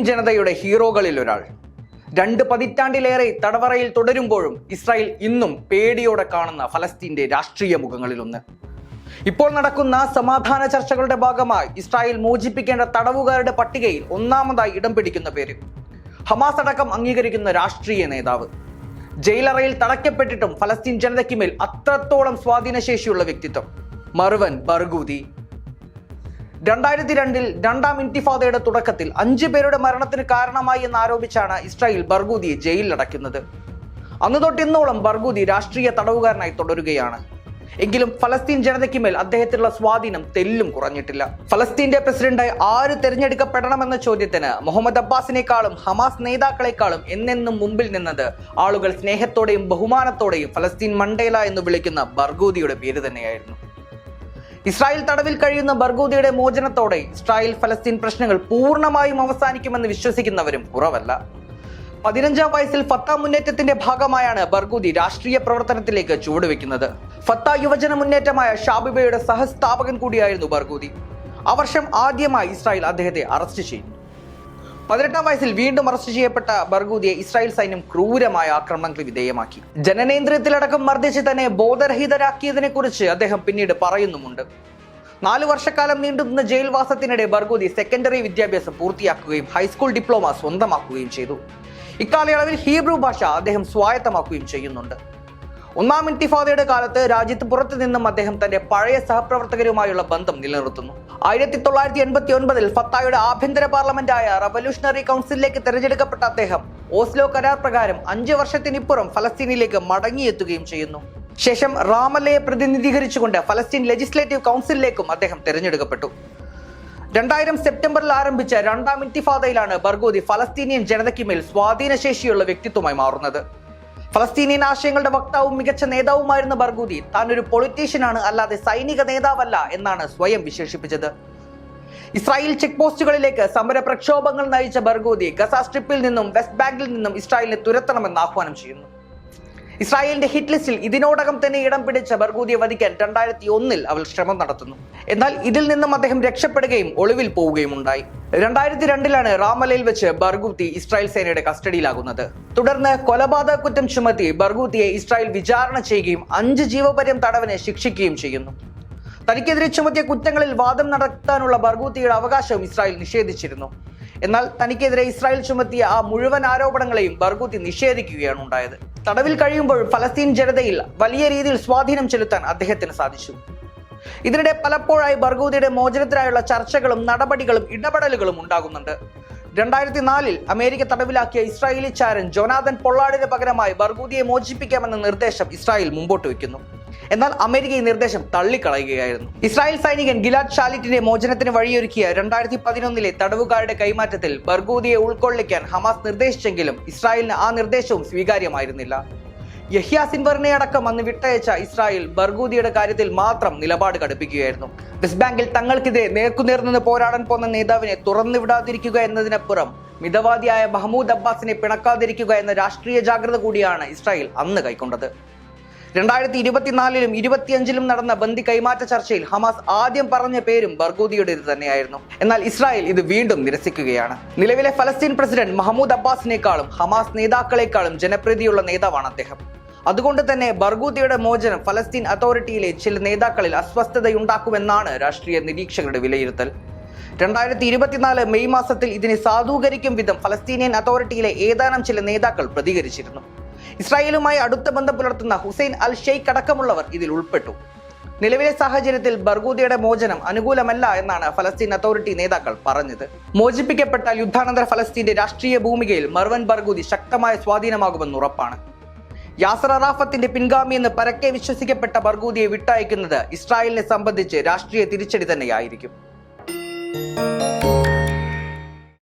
ജനതയുടെ ഹീറോകളിൽ ഒരാൾ. രണ്ട് പതിറ്റാണ്ടിലേറെ തടവറയിൽ തുടരുമ്പോഴും ഇസ്രായേൽ ഇന്നും പേടിയോടെ കാണുന്ന ഫലസ്തീന്റെ രാഷ്ട്രീയ മുഖങ്ങളിലൊന്ന്. ഇപ്പോൾ നടക്കുന്ന സമാധാന ചർച്ചകളുടെ ഭാഗമായി ഇസ്രായേൽ മോചിപ്പിക്കേണ്ട തടവുകാരുടെ പട്ടികയിൽ ഒന്നാമതായി ഇടം പിടിക്കുന്ന പേര്. ഹമാസ് അടക്കം അംഗീകരിക്കുന്ന രാഷ്ട്രീയ നേതാവ്. ജയിലറയിൽ തടയ്ക്കപ്പെട്ടിട്ടും ഫലസ്തീൻ ജനതയ്ക്ക് മേൽ അത്രത്തോളം സ്വാധീനശേഷിയുള്ള വ്യക്തിത്വം. മറുവൻ ബർഗൂതി രണ്ടായിരത്തി രണ്ടിൽ രണ്ടാം ഇൻതിഫാദയുടെ തുടക്കത്തിൽ അഞ്ചു പേരുടെ മരണത്തിന് കാരണമായി എന്ന് ആരോപിച്ചാണ് ഇസ്രായേൽ ബർഗൂദിയെ ജയിലിലടയ്ക്കുന്നത്. അന്ന് തൊട്ട് ഇന്നോളം ബർഗൂദി രാഷ്ട്രീയ തടവുകാരനായി തുടരുകയാണ്. എങ്കിലും ഫലസ്തീൻ ജനതയ്ക്ക് മേൽ അദ്ദേഹത്തിനുള്ള സ്വാധീനം തെല്ലും കുറഞ്ഞിട്ടില്ല. ഫലസ്തീന്റെ പ്രസിഡന്റായി ആര് തിരഞ്ഞെടുക്കപ്പെടണമെന്ന ചോദ്യത്തിന് മുഹമ്മദ് അബ്ബാസിനേക്കാളും ഹമാസ് നേതാക്കളെക്കാളും എന്നെന്നും മുമ്പിൽ നിന്നത് ആളുകൾ സ്നേഹത്തോടെയും ബഹുമാനത്തോടെയും ഫലസ്തീൻ മണ്ടേല എന്ന് വിളിക്കുന്ന ബർഗൂദിയുടെ പേര് തന്നെയായിരുന്നു. ഇസ്രായേൽ തടവിൽ കഴിയുന്ന ബർഗൂദിയുടെ മോചനത്തോടെ ഇസ്രായേൽ ഫലസ്തീൻ പ്രശ്നങ്ങൾ പൂർണമായും അവസാനിക്കുമെന്ന് വിശ്വസിക്കുന്നവരും കുറവല്ല. പതിനഞ്ചാം വയസ്സിൽ ഫത്ത മുന്നേറ്റത്തിന്റെ ഭാഗമായാണ് ബർഗൂദി രാഷ്ട്രീയ പ്രവർത്തനത്തിലേക്ക് ചുവടുവെക്കുന്നത്. ഫത്ത യുവജന മുന്നേറ്റമായ ഷാബിബയുടെ സഹസ്ഥാപകൻ കൂടിയായിരുന്നു ബർഗൂദി. ആ വർഷം ആദ്യമായി ഇസ്രായേൽ അദ്ദേഹത്തെ അറസ്റ്റ് ചെയ്തു. പതിനെട്ടാം വയസ്സിൽ വീണ്ടും അറസ്റ്റ് ചെയ്യപ്പെട്ട ബർഗൂദിയെ ഇസ്രായേൽ സൈന്യം ക്രൂരമായ ആക്രമണങ്ങൾക്ക് വിധേയമാക്കി. ജനനേന്ദ്രിയത്തിലടക്കം മർദ്ദിച്ച് തന്നെ ബോധരഹിതരാക്കിയതിനെ കുറിച്ച് അദ്ദേഹം പിന്നീട് പറയുന്നുമുണ്ട്. നാല് വർഷക്കാലം നീണ്ടുനിന്ന ജയിൽവാസത്തിനിടെ ബർഗൂദി സെക്കൻഡറി വിദ്യാഭ്യാസം പൂർത്തിയാക്കുകയും ഹൈസ്കൂൾ ഡിപ്ലോമ സ്വന്തമാക്കുകയും ചെയ്തു. ഇക്കാലയളവിൽ ഹീബ്രു ഭാഷ അദ്ദേഹം സ്വായത്തമാക്കുകയും ചെയ്യുന്നുണ്ട്. ഒന്നാം ഇൻതിഫാദയുടെ കാലത്ത് രാജ്യത്ത് പുറത്തു നിന്നും അദ്ദേഹം തന്റെ പഴയ സഹപ്രവർത്തകരുമായുള്ള ബന്ധം നിലനിർത്തുന്നു. ആയിരത്തി തൊള്ളായിരത്തി എൺപത്തി ഒൻപതിൽ ഫത്തായുടെ ആഭ്യന്തര പാർലമെന്റായ റവല്യൂഷണറി കൗൺസിലിലേക്ക് തെരഞ്ഞെടുക്കപ്പെട്ട അദ്ദേഹം ഓസ്ലോ കരാർ പ്രകാരം അഞ്ചു വർഷത്തിനിപ്പുറം ഫലസ്തീനിലേക്ക് മടങ്ങിയെത്തുകയും ചെയ്യുന്നു. ശേഷം റാമല്ലയെ പ്രതിനിധീകരിച്ചുകൊണ്ട് ഫലസ്തീൻ ലെജിസ്ലേറ്റീവ് കൗൺസിലിലേക്കും അദ്ദേഹം തെരഞ്ഞെടുക്കപ്പെട്ടു. രണ്ടായിരം സെപ്റ്റംബറിൽ ആരംഭിച്ച രണ്ടാം ഇൻതിഫാദയിലാണ് ബർഗോദി ഫലസ്തീനിയൻ ജനതയ്ക്ക് മേൽ സ്വാധീനശേഷിയുള്ള വ്യക്തിത്വമായി മാറുന്നത്. ഫലസ്തീനിയൻ ആശയങ്ങളുടെ വക്താവും മികച്ച നേതാവുമായിരുന്ന ബർഗൂദി താൻ ഒരു പൊളിറ്റീഷ്യനാണ് അല്ലാതെ സൈനിക നേതാവല്ല എന്നാണ് സ്വയം വിശേഷിപ്പിച്ചത്. ഇസ്രായേൽ ചെക്ക് പോസ്റ്റുകളിലേക്ക് സമര പ്രക്ഷോഭങ്ങൾ നയിച്ച ബർഗൂദി ഗസ സ്ട്രിപ്പിൽ നിന്നും വെസ്റ്റ് ബാങ്കിൽ നിന്നും ഇസ്രായേലിനെ തുരത്തണമെന്ന് ആഹ്വാനം ചെയ്യുന്നു. ഇസ്രായേലിന്റെ ഹിറ്റ് ലിസ്റ്റിൽ ഇതിനോടകം തന്നെ ഇടം പിടിച്ച ബർഗൂദിയെ വധിക്കാൻ രണ്ടായിരത്തി ഒന്നിൽ അവൾ ശ്രമം നടത്തുന്നു. എന്നാൽ ഇതിൽ നിന്നും അദ്ദേഹം രക്ഷപ്പെടുകയും ഒളിവിൽ പോവുകയും ഉണ്ടായി. രണ്ടായിരത്തി രണ്ടിലാണ് റാമലയിൽ വെച്ച് ബർഗൂത്തി ഇസ്രായേൽ സേനയുടെ കസ്റ്റഡിയിലാകുന്നത്. തുടർന്ന് കൊലപാതക കുറ്റം ചുമത്തി ബർഗൂത്തിയെ ഇസ്രായേൽ വിചാരണ ചെയ്യുകയും അഞ്ച് ജീവപര്യം തടവിനെ ശിക്ഷിക്കുകയും ചെയ്യുന്നു. തനിക്കെതിരെ ചുമത്തിയ കുറ്റങ്ങളിൽ വാദം നടത്താനുള്ള ബർഗൂത്തിയുടെ അവകാശവും ഇസ്രായേൽ നിഷേധിച്ചിരുന്നു. എന്നാൽ തനിക്കെതിരെ ഇസ്രായേൽ ചുമത്തിയ ആ മുഴുവൻ ആരോപണങ്ങളെയും ബർഗൂത്തി നിഷേധിക്കുകയാണ് ഉണ്ടായത്. തടവിൽ കഴിയുമ്പോൾ ഫലസ്തീൻ ജനതയിൽ വലിയ രീതിയിൽ സ്വാധീനം ചെലുത്താൻ അദ്ദേഹത്തിന് സാധിച്ചു. ഇതിനിടെ പലപ്പോഴായി ബർഗൂതിയുടെ മോചനത്തിനായുള്ള ചർച്ചകളും നടപടികളും ഇടപെടലുകളും ഉണ്ടാകുന്നുണ്ട്. രണ്ടായിരത്തി നാലിൽ അമേരിക്ക തടവിലാക്കിയ ഇസ്രായേലി ചാരൻ ജോനാഥൻ പൊള്ളാടിന് പകരമായി ബർഗൂതിയെ മോചിപ്പിക്കാമെന്ന നിർദ്ദേശം ഇസ്രായേൽ മുമ്പോട്ട് വയ്ക്കുന്നു. എന്നാൽ അമേരിക്ക ഈ നിർദ്ദേശം തള്ളിക്കളയുകയായിരുന്നു. ഇസ്രായേൽ സൈനികൻ ഗിലാദ് ഷാലിറ്റിന്റെ മോചനത്തിന് വഴിയൊരുക്കിയ രണ്ടായിരത്തി പതിനൊന്നിലെ തടവുകാരുടെ കൈമാറ്റത്തിൽ ബർഗൂദിയെ ഉൾക്കൊള്ളിക്കാൻ ഹമാസ് നിർദ്ദേശിച്ചെങ്കിലും ഇസ്രായേലിന് ആ നിർദ്ദേശവും സ്വീകാര്യമായിരുന്നില്ല. യഹ്യ സിൻവറിനെ അടക്കം അന്ന് വിട്ടയച്ച ഇസ്രായേൽ ബർഗൂദിയുടെ കാര്യത്തിൽ മാത്രം നിലപാട് കടുപ്പിക്കുകയായിരുന്നു. വെസ്റ്റ് ബാങ്കിൽ തങ്ങൾക്കെതിരെ നേർക്കുനേർ നിന്ന് പോരാടാൻ പോന്ന നേതാവിനെ തുറന്നുവിടാതിരിക്കുക എന്നതിനപ്പുറം മിതവാദിയായ മഹമ്മൂദ് അബ്ബാസിനെ പിണക്കാതിരിക്കുക എന്ന രാഷ്ട്രീയ ജാഗ്രത കൂടിയാണ് ഇസ്രായേൽ അന്ന് കൈക്കൊണ്ടത്. രണ്ടായിരത്തി ഇരുപത്തിനാലിലും ഇരുപത്തിയഞ്ചിലും നടന്ന ബന്ദി കൈമാറ്റ ചർച്ചയിൽ ഹമാസ് ആദ്യം പറഞ്ഞ പേരും ബർഗൂദിയുടേത് തന്നെയായിരുന്നു. എന്നാൽ ഇസ്രായേൽ ഇത് വീണ്ടും നിരസിക്കുകയാണ്. നിലവിലെ ഫലസ്തീൻ പ്രസിഡന്റ് മഹമ്മൂദ് അബ്ബാസിനേക്കാളും ഹമാസ് നേതാക്കളെക്കാളും ജനപ്രീതിയുള്ള നേതാവാണ് അദ്ദേഹം. അതുകൊണ്ട് തന്നെ ബർഗൂദിയുടെ മോചനം ഫലസ്തീൻ അതോറിറ്റിയിലെ ചില നേതാക്കളിൽ അസ്വസ്ഥതയുണ്ടാക്കുമെന്നാണ് രാഷ്ട്രീയ നിരീക്ഷകരുടെ വിലയിരുത്തൽ. രണ്ടായിരത്തി ഇരുപത്തിനാല് മെയ് മാസത്തിൽ ഇതിനെ സാധൂകരിക്കും വിധം ഫലസ്തീനിയൻ അതോറിറ്റിയിലെ ഏതാനും ചില നേതാക്കൾ പ്രതികരിച്ചിരുന്നു. ഇസ്രായേലുമായി അടുത്ത ബന്ധം പുലർത്തുന്ന ഹുസൈൻ അൽ ഷെയ്ഖ് അടക്കമുള്ളവർ ഇതിൽ ഉൾപ്പെട്ടു. നിലവിലെ സാഹചര്യത്തിൽ ബർഗൂദിയുടെ മോചനം അനുകൂലമല്ല എന്നാണ് ഫലസ്തീൻ അതോറിറ്റി നേതാക്കൾ പറഞ്ഞത്. മോചിപ്പിക്കപ്പെട്ട യുദ്ധാനന്തര ഫലസ്തീന്റെ രാഷ്ട്രീയ ഭൂമികയിൽ മർവൻ ബർഗൂദി ശക്തമായ സ്വാധീനമാകുമെന്ന് ഉറപ്പാണ്. യാസർ അറാഫത്തിന്റെ പിൻഗാമി എന്ന് പരക്കെ വിശ്വസിക്കപ്പെട്ട ബർഗൂദിയെ വിട്ടയക്കുന്നത് ഇസ്രായേലിനെ സംബന്ധിച്ച് രാഷ്ട്രീയ തിരിച്ചടി തന്നെയായിരിക്കും.